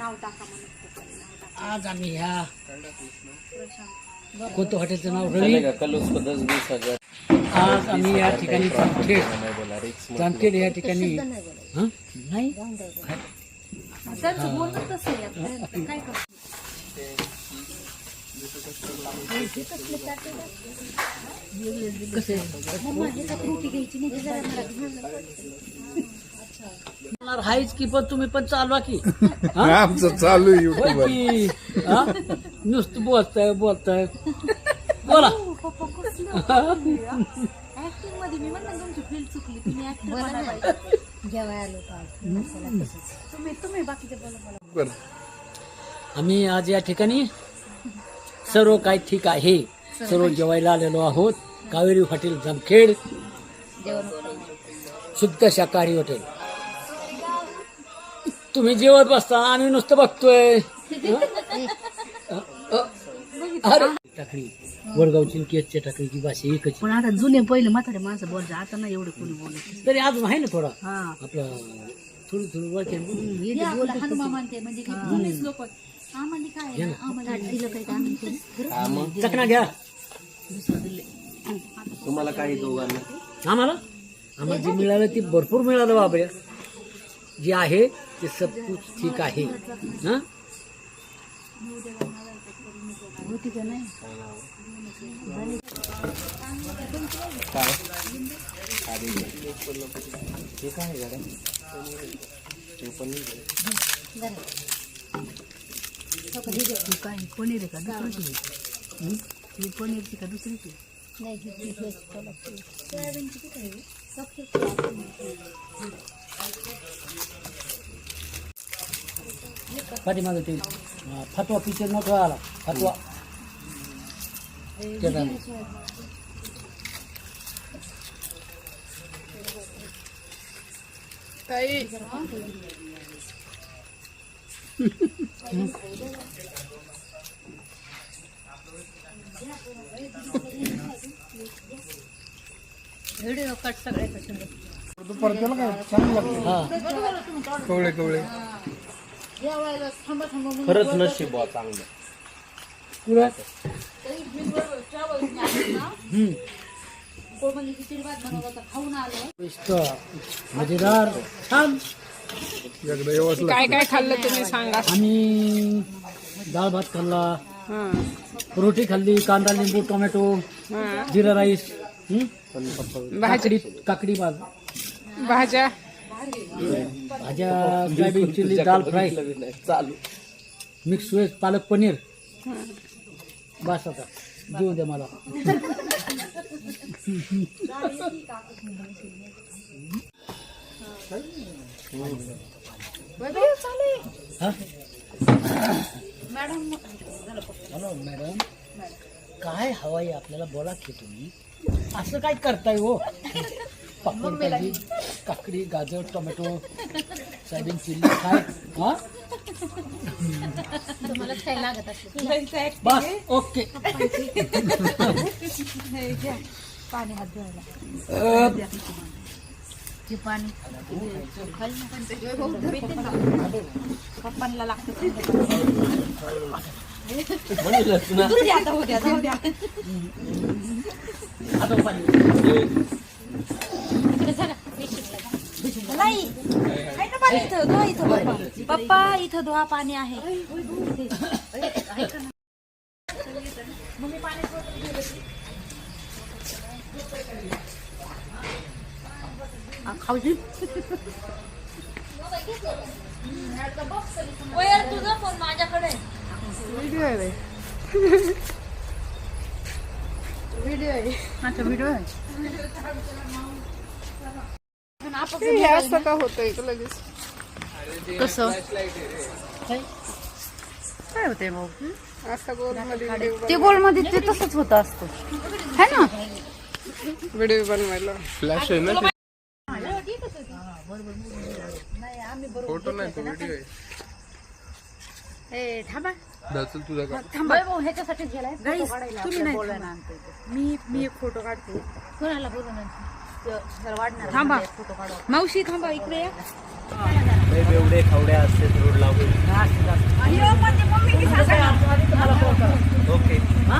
नाव टाका. आज आम्ही ह्या कोणतं हॉटेलचं नाव रवी कलर्स को दस बीस हजार आज आम्ही या ठिकाणी जामखेड जामखेड या ठिकाणी हं? नाही त्यांचं बोलणं तसं आहे आता. काय करतो कसं मम्मा हे का फ्रुटी घ्यायची नाही ती जरा मला घेऊन जा. आहेच की पण तुम्ही पण चालवा की. हं? आमचं चालू हं? नुसतं बोलताय बोलताय. बोला. पप्पा कसलं ऍक्टिंगमध्ये मी म्हणलं तुमची फील्ड चुकली तुम्ही ऍक्टिंग मला पाहिजे. जेवाय आलो का तुम्ही तुम्ही बाकीचे बोला बोला. बरं. आम्ही आज या ठिकाणी सर्व काही ठीक आहे. सर्व जेवायला आलेलो आहोत. कावेरी हॉटेल जामखेड. शुद्ध शाकाहारी हॉटेल. तुम्ही जेवत बसता आम्ही नुसतं बघतोय. अरे. टाकळी वडगावची केसच्या टाकळीची भाषा एकच. पण आता जुने पहिले म्हातारे माणसं बोलतात आता नाही एवढे कोणी बोलत. तरी अजून आहे ना थोडा. हा. आपलं थोडी थोडी वळखे हे आपलं हनुमान म्हणते म्हणजे चकना घ्या तुम्हाला काही दोघांना? आम्हाला? आम्हाला जे मिळालं ते भरपूर मिळालं बाबा जे आहे ते सब कुछ ठीक आहे. हा? होती का नाही हे काय आहे गाड्या ते पण नाही ही काय पनीर आहे? का दुसरीची हं? ही पनीरची का दुसरीची पाठीमागे ते अं, फतवा पिक्चर नव्हता आला. फतवा. त्याचा व्हिडिओ कट सगळ्याचा काय? चांगलं लागतं. हा. कवळे कवळे. खरंच नशीब चांगलं. पुढं कोळमध्ये खिचडी भात बनवला होता खाऊन आलो. मस्त मजेदार छान. काय काय खाल्लं तुम्ही सांगा. आम्ही डाळ भात खाल्ला हं, रोटी खाल्ली कांदा लिंबू टोमॅटो हं. जिरा राईस हं? भाजी काकडी काकडी भाज भाज्या? भाज्या सोयाबीन चिल्ली दाल फ्राय. चालू. Mix veg palak paneer. बस आता. देऊ द्या मला. हा? Hello madam. काय हवाय आपल्याला? बोला की तुम्ही. असं काय करताय हो? पापड भाजी काकडी गाजर टोमॅटो सोयाबीन चिल्ली काय? हा? तुम्हाला काय लागत असेल? बस ओके. पाणी हात धुवायला. ते पाणी. पप्पांना लागतं आता नाही इथं धुवा इथं पप्पा इथं धुवा पाणी आहे खाऊची तुझा फोन माझ्याकडे व्हिडिओ आहे बाई. व्हिडिओ आहे अच्छा व्हिडिओ आहे ते हे असं का होतंय का लगेच कसं काय असा मध्ये व्हिडिओ ते गोलमध्ये ते तसंच होत असतं. है ना? व्हिडिओ बनवायला. फ्लॅश आहे ना फोटो नाही तो व्हिडिओ आहे. ए थांबा. दाचल तुझ्या ह्याच्यासाठी मी मी एक फोटो काढते. कोणाला बोलू वाढणार फोटो मावशी थांबा इकडे या. एवढे खावड्या असते रोड लागून ओके. हा